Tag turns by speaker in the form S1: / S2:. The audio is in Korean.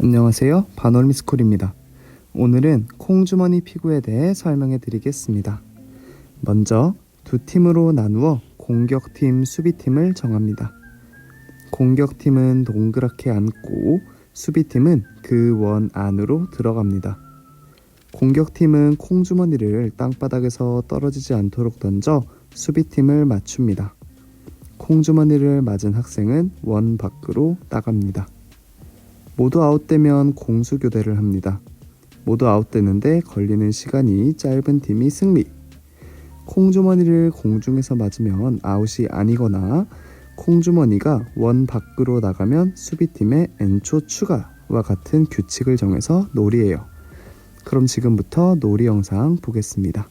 S1: 안녕하세요. 반올미스쿨입니다. 오늘은 콩주머니 피구에 대해 설명해 드리겠습니다. 먼저 두 팀으로 나누어 공격팀, 수비팀을 정합니다. 공격팀은 동그랗게 앉고 수비팀은 그 원 안으로 들어갑니다. 공격팀은 콩주머니를 땅바닥에서 떨어지지 않도록 던져 수비팀을 맞춥니다. 콩주머니를 맞은 학생은 원 밖으로 나갑니다. 모두 아웃되면 공수 교대를 합니다. 모두 아웃되는데 걸리는 시간이 짧은 팀이 승리. 콩주머니를 공중에서 맞으면 아웃이 아니거나 콩주머니가 원 밖으로 나가면 수비팀의 N초 추가와 같은 규칙을 정해서 놀이해요. 그럼 지금부터 놀이 영상 보겠습니다.